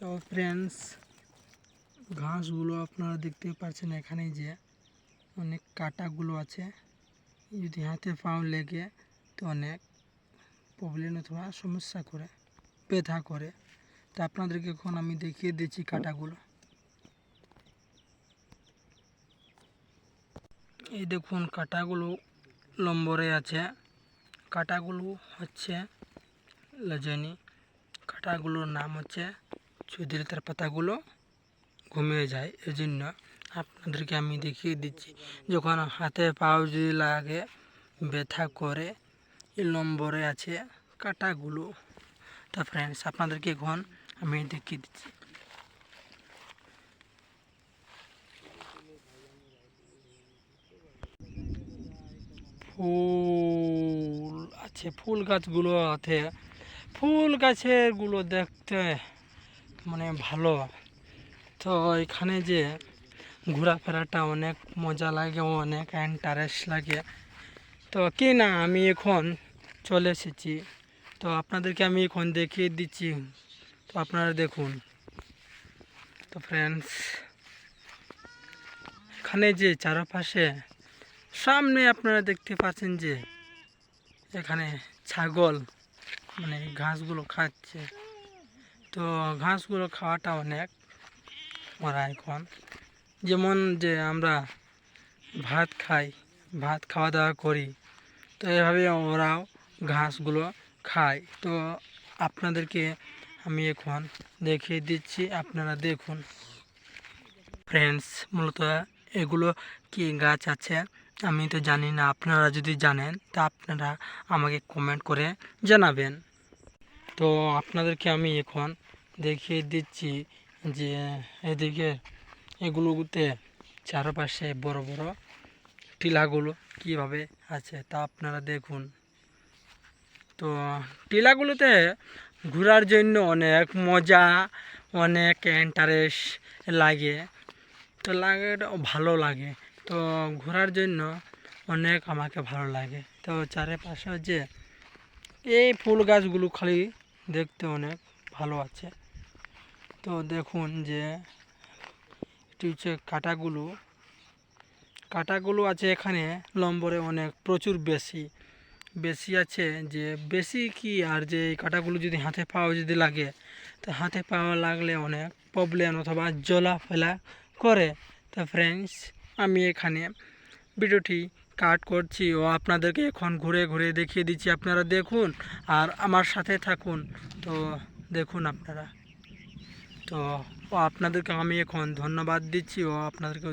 তো ফ্রেন্ডস ঘাসগুলো আপনারা দেখতে পাচ্ছেন এখানে যে অনেক কাটাগুলো আছে। যদি হাতে পাও লেগে, তো অনেক প্রবলেম অথবা সমস্যা করে, ব্যথা করে। তো আপনাদেরকে এখন আমি দেখিয়ে দিচ্ছি কাটাগুলো। এই দেখুন কাটাগুলো লম্বরে আছে। কাটাগুলো হচ্ছে লজনি কাটাগুলোর নাম হচ্ছে চুদির তার পাতাগুলো ঘুমিয়ে যায় এই জন্য আপনাদেরকে আমি দেখিয়ে দিচ্ছি, যখন হাতে পাও যদি লাগে, ব্যথা করে, এই নম্বরে আছে কাটাগুলো। তা ফ্রেন্ডস আপনাদেরকে এখন আমি দেখিয়ে দিচ্ছি। ফুল আছে, ফুল গাছগুলো আছে। ফুল গাছেরগুলো দেখতে মানে ভালো। তো এখানে যে ঘোরাফেরাটা অনেক মজা লাগে, অনেক ইন্টারেস্ট লাগে। তো কি না, আমি এখন চলে এসেছি। তো আপনাদেরকে আমি এখন দেখিয়ে দিচ্ছি। তো আপনারা দেখুন। তো ফ্রেন্ডস এখানে যে চারপাশে সামনে আপনারা দেখতে পাচ্ছেন যে এখানে ছাগল মানে ঘাসগুলো খাচ্ছে। তো ঘাসগুলো খাওয়াটা অনেক ওরা এখন। যেমন যে আমরা ভাত খাই, ভাত খাওয়া দাওয়া করি, তো এভাবে ওরাও ঘাসগুলো খায়। তো আপনাদেরকে আমি এখন দেখিয়ে দিচ্ছি, আপনারা দেখুন। ফ্রেন্ডস মূলত এগুলো কি গাছ আছে আমি তো জানি না, আপনারা যদি জানেন তা আপনারা আমাকে কমেন্ট করে জানাবেন। তো আপনাদেরকে আমি এখন দেখিয়ে দিচ্ছি যে এদিকে এগুলোতে চারপাশে বড় বড় টিলাগুলো কীভাবে আছে তা আপনারা দেখুন। তো টিলাগুলোতে ঘোরার জন্য অনেক মজা, অনেক ইন্টারেস্ট লাগে। তো লাগে, ভালো লাগে। তো ঘোরার জন্য অনেক আমাকে ভালো লাগে। তো চারিপাশে যে এই ফুল গাছগুলো খালি দেখতে অনেক ভালো আছে। তো দেখুন যে, এটি হচ্ছে কাটাগুলো। কাটাগুলো আছে এখানে, লম্বরে অনেক, প্রচুর বেশি। বেশি আছে যে, বেশি কি আর যে কাটাগুলো যদি হাতে পাওয়া যদি লাগে, তো হাতে পাওয়া লাগলে অনেক প্রবলেম অথবা জ্বলা ফেলা করে। তো ফ্রেন্ডস আমি এখানে ভিডিওটি কাট করছি ও আপনাদেরকে এখন ঘুরে ঘুরে দেখিয়ে দিচ্ছি, আপনারা দেখুন আর আমার সাথে থাকুন। তো দেখুন আপনারা। তো ও আপনাদেরকে আমি এখন ধন্যবাদ দিচ্ছি, ও আপনাদেরকে